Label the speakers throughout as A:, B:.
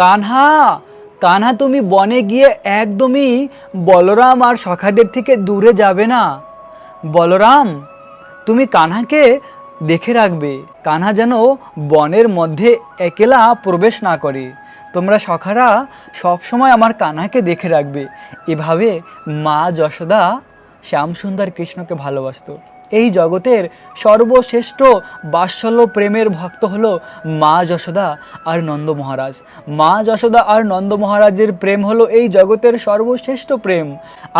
A: কানহা কানহা তুমি বনে গিয়ে একদমই বলরাম আর সখাদের থেকে দূরে যাবে না বলরাম তুমি কানহাকে দেখে রাখবে কানহা যেন বনের মধ্যে একেলা প্রবেশ না করে তোমরা সখারা সবসময় আমার কানহাকে দেখে রাখবে এভাবে মা যশোদা শ্যামসুন্দর কৃষ্ণকে ভালোবাসত এই জগতের সর্বশ্রেষ্ঠ বাৎসল্য প্রেমের ভক্ত হল মা যশোদা আর নন্দ মহারাজ মা যশোদা আর নন্দ মহারাজের প্রেম হলো এই জগতের সর্বশ্রেষ্ঠ প্রেম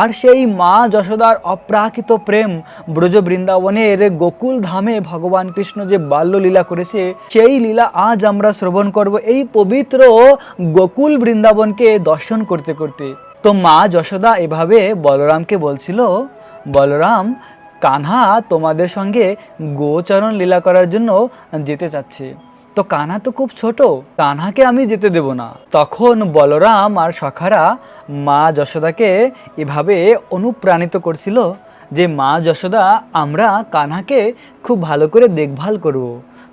A: আর সেই মা যশোদার অপ্রাকৃত প্রেম ব্রজ বৃন্দাবনের গোকুল ধামে ভগবান কৃষ্ণ যে বাল্যলীলা করেছে সেই লীলা আজ আমরা শ্রবণ করব এই পবিত্র গোকুল বৃন্দাবনকে দর্শন করতে করতে তো মা যশোদা এভাবে বলরামকে বলছিল বলরাম কানহা তোমাদের সঙ্গে গোচরণ লীলা করার জন্য যেতে চাচ্ছে তো কানহা তো খুব ছোট কানহাকে আমি যেতে দেব না তখন বলরাম আর সখারা মা যশোদাকে এভাবে অনুপ্রাণিত করছিল যে মা যশোদা আমরা কানহাকে খুব ভালো করে দেখভাল করব।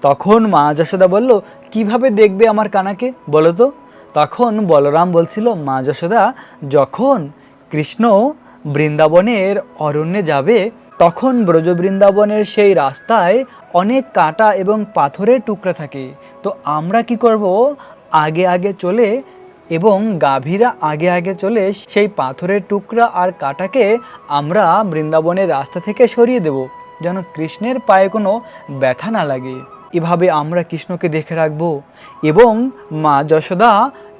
A: তখন মা যশোদা বলল কিভাবে দেখবে আমার কানাকে বলো তো তখন বলরাম বলছিল মা যশোদা যখন কৃষ্ণ বৃন্দাবনের অরণ্যে যাবে তখন ব্রজবৃন্দাবনের সেই রাস্তায় অনেক কাঁটা এবং পাথরের টুকরা থাকে তো আমরা কি করব আগে আগে চলে এবং গাভীরা আগে আগে চলে সেই পাথরের টুকরা আর কাটাকে আমরা বৃন্দাবনের রাস্তা থেকে সরিয়ে দেব যেন কৃষ্ণের পায়ে কোনো ব্যথা না লাগে এভাবে আমরা কৃষ্ণকে দেখে রাখব এবং মা যশোদা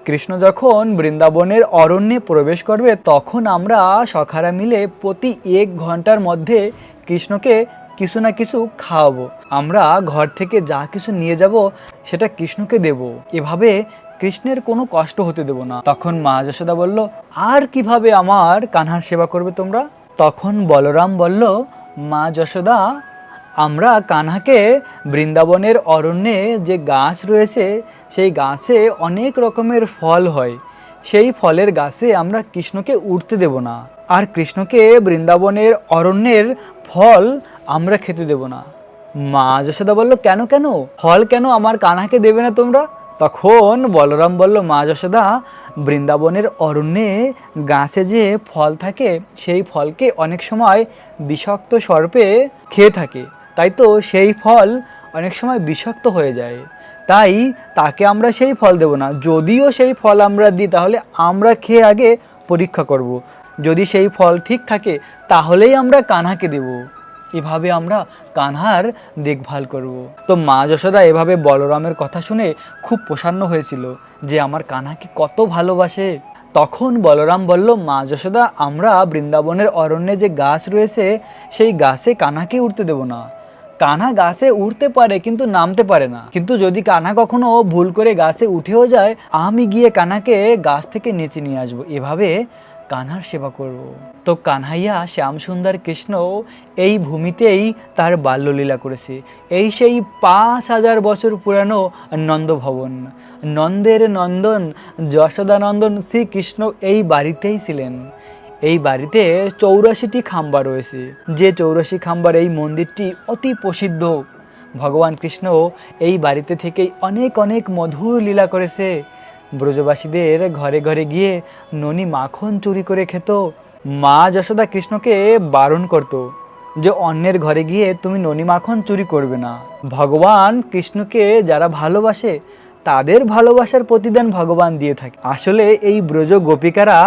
A: কৃষ্ণ যখন বৃন্দাবনের অরণ্যে প্রবেশ করবে তখন আমরা সখারা মিলে প্রতি এক ঘন্টার মধ্যে কৃষ্ণকে কিছু না কিছু খাওয়াবো আমরা ঘর থেকে যা কিছু নিয়ে যাব সেটা কৃষ্ণকে দেব এভাবে কৃষ্ণের কোনো কষ্ট হতে দেব না তখন মা যশোদা বলল আর কিভাবে আমার কানহার সেবা করবে তোমরা তখন বলরাম বলল মা যশোদা আমরা কানহাকে বৃন্দাবনের অরণ্যে যে গাছ রয়েছে সেই গাছে অনেক রকমের ফল হয় সেই ফলের গাছে আমরা কৃষ্ণকে উঠতে দেব না আর কৃষ্ণকে বৃন্দাবনের অরণ্যের ফল আমরা খেতে দেব না মা যশোদা বলল কেন কেন ফল কেন আমার কানাকে দেবে না তোমরা তখন বলরাম বলল মা যশোদা বৃন্দাবনের অরণ্যে গাছে যে ফল থাকে সেই ফলকে অনেক সময় বিষাক্ত সর্পে খেয়ে থাকে তাই তো সেই ফল অনেক সময় বিষাক্ত হয়ে যায় তাই তাকে আমরা সেই ফল দেব না যদিও সেই ফল আমরা দিই তাহলে আমরা খেয়ে আগে পরীক্ষা করব। যদি সেই ফল ঠিক থাকে তাহলেই আমরা কানহাকে দেব এভাবে আমরা কানহার দেখভাল করব। তো মা যশোদা এভাবে বলরামের কথা শুনে খুব প্রসন্ন হয়েছিল যে আমার কানহাকে কত ভালোবাসে তখন বলরাম বলল মা যশোদা আমরা বৃন্দাবনের অরণ্যে যে গাছ রয়েছে সেই গাছে কানাকে উঠতে দেব না কানা গাছে উঠতে পারে কিন্তু নামতে পারে না কিন্তু যদি কানা কখনো ভুল করে গাছে উঠেও যায় আমি গিয়ে কানাকে গাছ থেকে নেচে নিয়ে আসবো এভাবে কানহার সেবা করব। তো কানহাইয়া শ্যামসুন্দর কৃষ্ণ এই ভূমিতেই তার বাল্যলীলা করেছে এই সেই পাঁচ হাজার বছর পুরানো নন্দভবন নন্দের নন্দন যশোদানন্দন শ্রীকৃষ্ণ এই বাড়িতেই ছিলেন এই বাড়িতে চৌরাশিটি খাম্বা রয়েছে যে চৌরাশি খাম্বার এই মন্দিরটি অতি প্রসিদ্ধ ভগবান কৃষ্ণ এই বাড়িতে থেকেই অনেক অনেক মধুর লীলা করেছে ব্রজবাসীদের ঘরে ঘরে গিয়ে ননি মাখন চুরি করে খেত মা যশোদা কৃষ্ণকে বারণ করত যে অন্যের ঘরে গিয়ে তুমি ননি মাখন চুরি করবে না ভগবান কৃষ্ণকে যারা ভালোবাসে তাদের ভালোবাসার প্রতিদান ভগবান দিয়ে থাকে আসলে এই ব্রজ গোপিকারা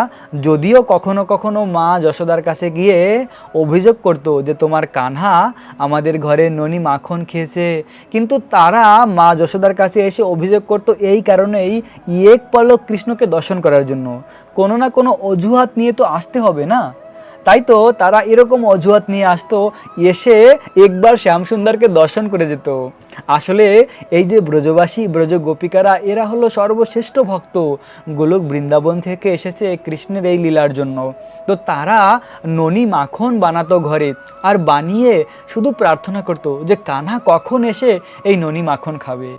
A: যদিও কখনো কখনো মা যশোদার কাছে গিয়ে অভিযোগ করত যে তোমার কানহা আমাদের ঘরে ননি মাখন খেয়েছে কিন্তু তারা মা যশোদার কাছে এসে অভিযোগ করত এই কারণেই ইয়েক পালক কৃষ্ণকে দর্শন করার জন্য কোনো না কোনো অজুহাত নিয়ে তো আসতে হবে না তাই তো তারা এরকম অজুহাত নিয়ে আসতো এসে একবার শ্যামসুন্দরকে দর্শন করে যেত আসলে এই যে ব্রজবাসী ব্রজ গোপিকারা এরা হলো সর্বশ্রেষ্ঠ ভক্ত গোলক বৃন্দাবন থেকে এসেছে কৃষ্ণের এই লীলার জন্য তো তারা ননি মাখন বানাতো ঘরে আর বানিয়ে শুধু প্রার্থনা করতো যে কানা কখন এসে এই ননি মাখন খাবে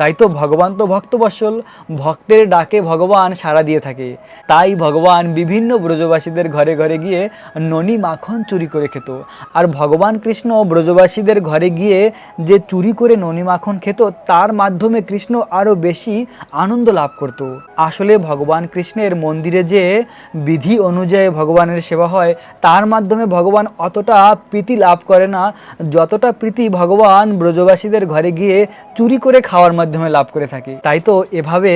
A: তাই তো ভগবান তো ভক্তবৎসল ভক্তের ডাকে ভগবান সাড়া দিয়ে থাকে তাই ভগবান বিভিন্ন ব্রজবাসীদের ঘরে ঘরে গিয়ে ননি মাখন চুরি করে খেত আর ভগবান কৃষ্ণ ব্রজবাসীদের ঘরে গিয়ে যে চুরি করে ননি মাখন খেত তার মাধ্যমে কৃষ্ণ আরও বেশি আনন্দ লাভ করত আসলে ভগবান কৃষ্ণের মন্দিরে যে বিধি অনুযায়ী ভগবানের সেবা হয় তার মাধ্যমে ভগবান অতটা প্রীতি লাভ করে না যতটা প্রীতি ভগবান ব্রজবাসীদের ঘরে গিয়ে চুরি করে খাওয়ার মাধ্যমে মাধ্যমে লাভ করে থাকি তাই তো এভাবে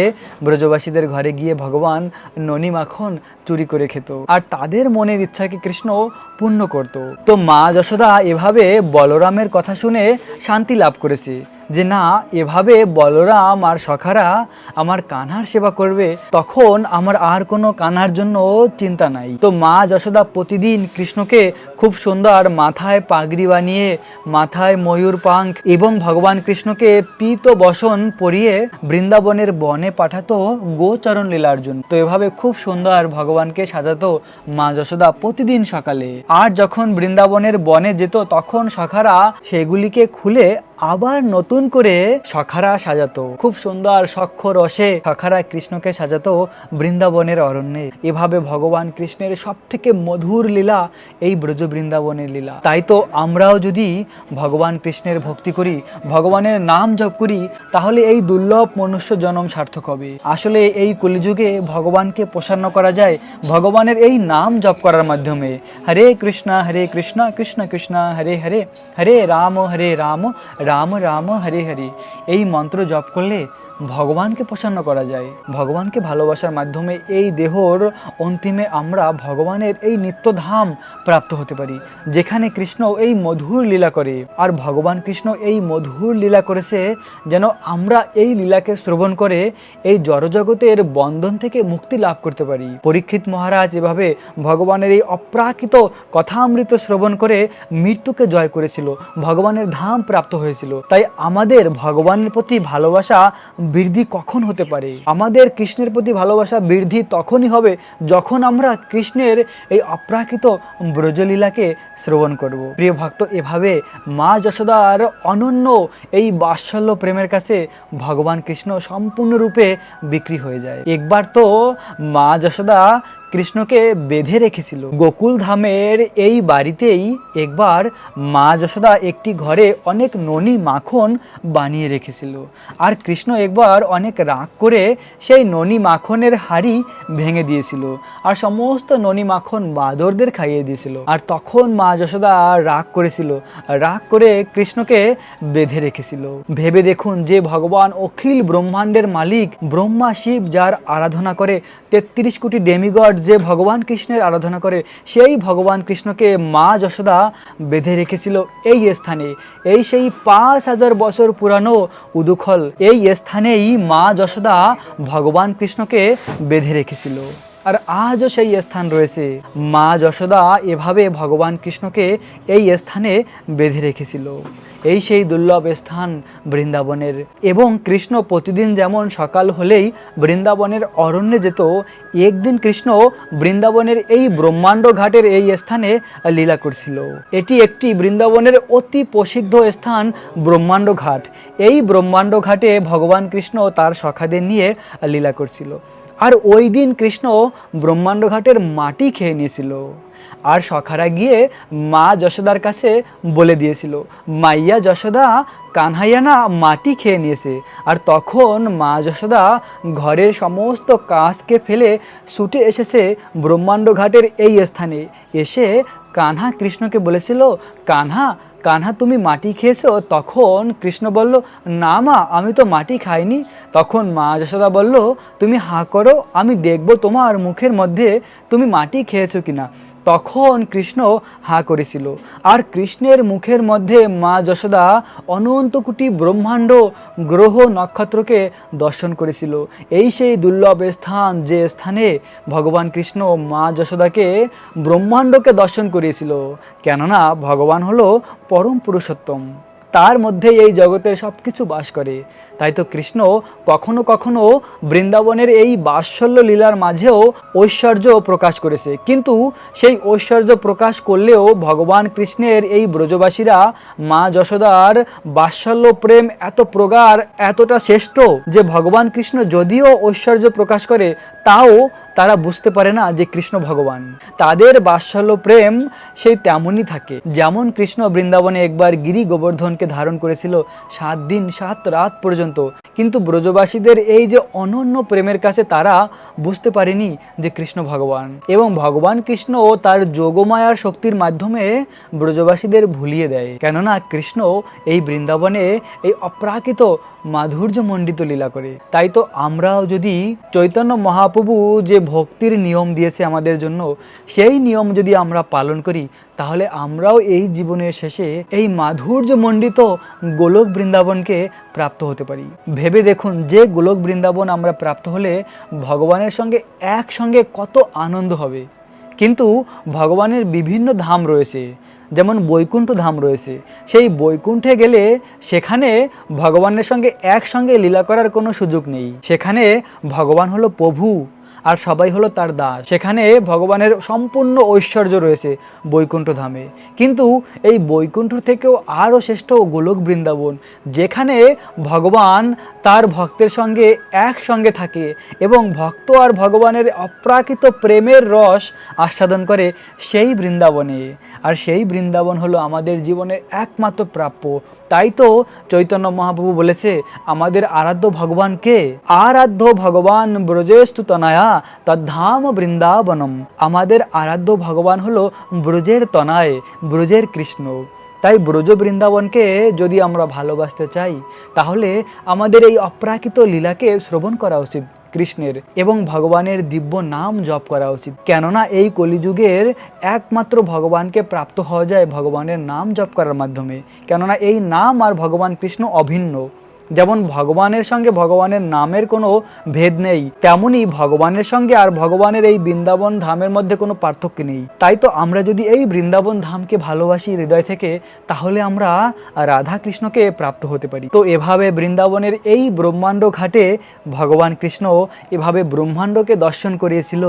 A: ব্রজবাসীদের ঘরে গিয়ে ভগবান ননি মাখন চুরি করে খেত আর তাদের মনের ইচ্ছাকে কৃষ্ণ পূর্ণ করত তো মা যশোদা এভাবে বলরামের কথা শুনে শান্তি লাভ করেছে যে না এভাবে বলরাম আর সখারা আমার কানহার সেবা করবে তখন আমার আর কোনো কানহার জন্য চিন্তা নাই তো মা যশোদা প্রতিদিন কৃষ্ণকে খুব সুন্দর মাথায় পাগড়ি বানিয়ে মাথায় ময়ূর পাঙ্ক এবং ভগবান কৃষ্ণকে পীত বসন পরিয়ে বৃন্দাবনের বনে পাঠাতো গোচরণ লীলার জন্য তো এভাবে খুব সুন্দর ভগবানকে সাজাতো মা যশোদা প্রতিদিন সকালে আর যখন বৃন্দাবনের বনে যেত তখন সখারা সেগুলিকে খুলে আবার নতুন করে সখারা সাজাতো খুব সুন্দর সক্ষ রসে সখারা কৃষ্ণকে সাজাতো বৃন্দাবনের অরণ্যে এভাবে ভগবান কৃষ্ণের সব থেকে মধুর লীলা এই ব্রজ বৃন্দাবনের লীলা তাই তো আমরাও যদি ভগবান কৃষ্ণের ভক্তি করি ভগবানের নাম জপ করি তাহলে এই দুর্লভ মনুষ্য জনম সার্থক হবে আসলে এই কলিযুগে ভগবানকে প্রসন্ন করা যায় ভগবানের এই নাম জপ করার মাধ্যমে হরে কৃষ্ণা হরে কৃষ্ণা কৃষ্ণ কৃষ্ণ হরে হরে হরে রাম হরে রাম রাম রাম হরে হরে এই মন্ত্র জপ করলে ভগবানকে প্রসন্ন করা যায় ভগবানকে ভালোবাসার মাধ্যমে এই দেহর অন্তিমে আমরা ভগবানের এই নিত্যধাম প্রাপ্ত হতে পারি যেখানে কৃষ্ণ এই মধুর লীলা করে আর ভগবান কৃষ্ণ এই মধুর লীলা করেছে যেন আমরা এই লীলাকে শ্রবণ করে এই জড়জগতের বন্ধন থেকে মুক্তি লাভ করতে পারি পরীক্ষিত মহারাজ এভাবে ভগবানের এই অপ্রাকৃত কথামৃত শ্রবণ করে মৃত্যুকে জয় করেছিল ভগবানের ধাম প্রাপ্ত হয়েছিল তাই আমাদের ভগবানের প্রতি ভালোবাসা বৃদ্ধি কখন হতে পারে আমাদের কৃষ্ণের প্রতি ভালোবাসা বৃদ্ধি তখনই হবে যখন আমরা কৃষ্ণের এই অপ্রাকৃত ব্রজলীলাকে শ্রবণ করব প্রিয় ভক্ত এভাবে মা যশোদার অনন্য এই বাৎসল্য প্রেমের কাছে ভগবান কৃষ্ণ সম্পূর্ণরূপে বিক্রি হয়ে যায় একবার তো মা যশোদা কৃষ্ণকে বেঁধে রেখেছিল গোকুল ধামের এই বাড়িতেই একবার মা যশোদা একটি ঘরে অনেক ননী মাখন বানিয়ে রেখেছিল আর কৃষ্ণ একবার অনেক রাগ করে সেই ননী মাখনের হাড়ি ভেঙে দিয়েছিল আর সমস্ত ননী মাখন বাদরদের খাইয়ে দিয়েছিল আর তখন মা যশোদা রাগ করেছিল রাগ করে কৃষ্ণকে বেঁধে রেখেছিল ভেবে দেখুন যে ভগবান অখিল ব্রহ্মাণ্ডের মালিক ব্রহ্মা শিব যার আরাধনা করে তেত্রিশ কোটি ডেমিগড যে ভগবান কৃষ্ণের আরাধনা করে সেই ভগবান কৃষ্ণকে মা যশোদা বেঁধে রেখেছিল এই স্থানে এই সেই পাঁচ হাজার বছর পুরানো উদুখল এই স্থানেই মা যশোদা ভগবান কৃষ্ণকে বেঁধে রেখেছিল আর আজও সেই স্থান রয়েছে মা যশোদা এভাবে ভগবান কৃষ্ণকে এই স্থানে বেঁধে রেখেছিল এই সেই দুর্লভ স্থান বৃন্দাবনের এবং কৃষ্ণ প্রতিদিন যেমন সকাল হলেই বৃন্দাবনের অরণ্যে যেত একদিন কৃষ্ণ বৃন্দাবনের এই ব্রহ্মাণ্ড ঘাটের এই স্থানে লীলা করছিল এটি একটি বৃন্দাবনের অতি প্রসিদ্ধ স্থান ব্রহ্মাণ্ড ঘাট এই ব্রহ্মাণ্ড ঘাটে ভগবান কৃষ্ণ তার সখাদের নিয়ে লীলা করছিল আর ওই দিন কৃষ্ণ ব্রহ্মাণ্ড ঘাটের মাটি খেয়ে নিয়েছিল আর সখারা গিয়ে মা যশোদার কাছে বলে দিয়েছিল মাইয়া যশোদা কানহাইয়ানা মাটি খেয়ে নিয়েছে আর তখন মা যশোদা ঘরের সমস্ত কাজকে ফেলে ছুটে এসেছে ব্রহ্মাণ্ড ঘাটের এই স্থানে এসে কানহা কৃষ্ণকে বলেছিল কানহা কানহা তুমি মাটি খেয়েছো তখন কৃষ্ণ বলল না মা আমি তো মাটি খাইনি তখন মা যশোদা বলল তুমি হা করো আমি দেখব তোমার মুখের মধ্যে তুমি মাটি খেয়েছো কিনা তখন কৃষ্ণ হা করেছিল আর কৃষ্ণের মুখের মধ্যে মা যশোদা অনন্তকুটি ব্রহ্মাণ্ড গ্রহ নক্ষত্রকে দর্শন করেছিল এই সেই দুর্লভ স্থান যে স্থানে ভগবান কৃষ্ণ মা যশোদাকে ব্রহ্মাণ্ডকে দর্শন করিয়েছিল কেননা ভগবান হলো পরম পুরুষোত্তম তার মধ্যে এই জগতের সব কিছু বাস করে তাই তো কৃষ্ণ কখনো কখনো বৃন্দাবনের এই বাৎসল্য লীলার মাঝেও ঐশ্বর্য প্রকাশ করেছে কিন্তু সেই ঐশ্বর্য প্রকাশ করলেও ভগবান কৃষ্ণের এই ব্রজবাসীরা মা যশোদার বাৎসল্য প্রেম এত প্রগাঢ় এতটা শ্রেষ্ঠ যে ভগবান কৃষ্ণ যদিও ঐশ্বর্য প্রকাশ করে তাও তারা বুঝতে পারে না যে কৃষ্ণ ভগবান তাদের বাৎসল্য প্রেম সেই তেমনই থাকে যেমন কৃষ্ণ বৃন্দাবনে একবার গিরি গোবর্ধনকে ধারণ করেছিল সাত দিন সাত রাত পর্যন্ত দুর্দান্ত কিন্তু ব্রজবাসীদের এই যে অনন্য প্রেমের কাছে তারা বুঝতে পারেনি যে কৃষ্ণ ভগবান এবং ভগবান কৃষ্ণ তার যোগমায়ার শক্তির মাধ্যমে ব্রজবাসীদের ভুলিয়ে দেয় কেননা কৃষ্ণ এই বৃন্দাবনে এই অপ্রাকৃত মাধুর্য মণ্ডিত লীলা করে তাই তো আমরাও যদি চৈতন্য মহাপ্রভু যে ভক্তির নিয়ম দিয়েছে আমাদের জন্য সেই নিয়ম যদি আমরা পালন করি তাহলে আমরাও এই জীবনের শেষে এই মাধুর্যমণ্ডিত গোলক বৃন্দাবনকে প্রাপ্ত হতে পারি ভেবে দেখুন যে গোলক বৃন্দাবন আমরা প্রাপ্ত হলে ভগবানের সঙ্গে একসঙ্গে কত আনন্দ হবে কিন্তু ভগবানের বিভিন্ন ধাম রয়েছে যেমন বৈকুণ্ঠ ধাম রয়েছে সেই বৈকুণ্ঠে গেলে সেখানে ভগবানের সঙ্গে একসঙ্গে লীলা করার কোনো সুযোগ নেই সেখানে ভগবান হলো প্রভু আর সবাই হলো তার দাস সেখানে ভগবানের সম্পূর্ণ ঐশ্বর্য রয়েছে বৈকুণ্ঠ ধামে কিন্তু এই বৈকুণ্ঠ থেকেও আরও শ্রেষ্ঠ গোলক বৃন্দাবন যেখানে ভগবান তার ভক্তের সঙ্গে একসঙ্গে থাকে এবং ভক্ত আর ভগবানের অপ্রাকৃত প্রেমের রস আস্বাদন করে সেই বৃন্দাবনে আর সেই বৃন্দাবন হলো আমাদের জীবনের একমাত্র প্রাপ্য তাই তো চৈতন্য মহাপ্রভু বলেছে আমাদের আরাধ্য ভগবান কে আরাধ্য ভগবান ব্রজেস্তু তনায়া তদ্ধাম বৃন্দাবনম আমাদের আরাধ্য ভগবান হলো ব্রজের তনায় ব্রজের কৃষ্ণ তাই ব্রজ বৃন্দাবনকে যদি আমরা ভালোবাসতে চাই তাহলে আমাদের এই অপ্রাকৃত লীলাকে শ্রবণ করা উচিত কৃষ্ণের এবং ভগবানের দিব্য নাম জপ করা উচিত কেননা এই কলিযুগের একমাত্র ভগবানকে প্রাপ্ত হওয়া যায় ভগবানের নাম জপ করার মাধ্যমে কেননা এই নাম আর ভগবান কৃষ্ণ অভিন্ন যেমন ভগবানের সঙ্গে ভগবানের নামের কোনো ভেদ নেই তেমনই ভগবানের সঙ্গে আর ভগবানের এই বৃন্দাবন ধামের মধ্যে কোনো পার্থক্য নেই তাই তো আমরা যদি এই বৃন্দাবন ধামকে ভালোবাসি হৃদয় থেকে তাহলে আমরা রাধা কৃষ্ণকে প্রাপ্ত হতে পারি তো এভাবে বৃন্দাবনের এই ব্রহ্মাণ্ড ঘাটে ভগবান কৃষ্ণ এভাবে ব্রহ্মাণ্ডকে দর্শন করিয়েছিল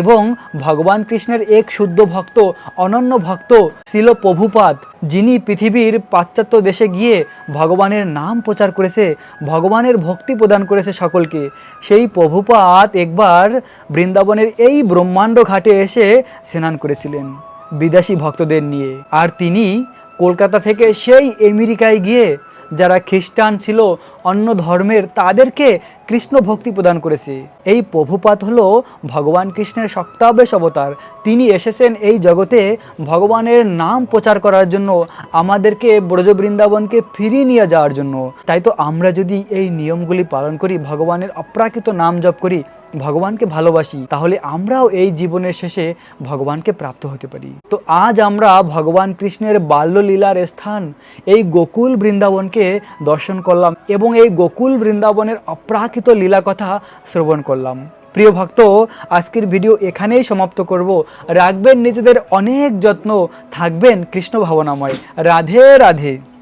A: এবং ভগবান কৃষ্ণের এক শুদ্ধ ভক্ত অনন্য ভক্ত ছিল প্রভুপাত যিনি পৃথিবীর পাশ্চাত্য দেশে গিয়ে ভগবানের নাম প্রচার করেছিলেন করেছে ভগবানের ভক্তি প্রদান করেছে সকলকে সেই প্রভুপাত একবার বৃন্দাবনের এই ব্রহ্মাণ্ড ঘাটে এসে স্নান করেছিলেন বিদেশি ভক্তদের নিয়ে আর তিনি কলকাতা থেকে সেই আমেরিকায় গিয়ে যারা খ্রিস্টান ছিল অন্য ধর্মের তাদেরকে কৃষ্ণ ভক্তি প্রদান করেছে এই প্রভুপাত হল ভগবান কৃষ্ণের সপ্তাবেশ অবতার তিনি এসেছেন এই জগতে ভগবানের নাম প্রচার করার জন্য আমাদেরকে ব্রজবৃন্দাবনকে ফিরিয়ে নিয়ে যাওয়ার জন্য তাই তো আমরা যদি এই নিয়মগুলি পালন করি ভগবানের অপ্রাকৃত নাম জপ করি ভগবানকে ভালোবাসি তাহলে আমরাও এই জীবনের শেষে ভগবানকে প্রাপ্ত হতে পারি তো আজ আমরা ভগবান কৃষ্ণের বাল্যলীলার স্থান এই গোকুল বৃন্দাবনকে দর্শন করলাম এবং এই গোকুল বৃন্দাবনের অপ্রাকৃত লীলা কথা শ্রবণ করলাম প্রিয় ভক্ত আজকের ভিডিও এখানেই সমাপ্ত করব রাখবেন নিজেদের অনেক যত্ন থাকবেন কৃষ্ণ ভাবনাময় রাধে রাধে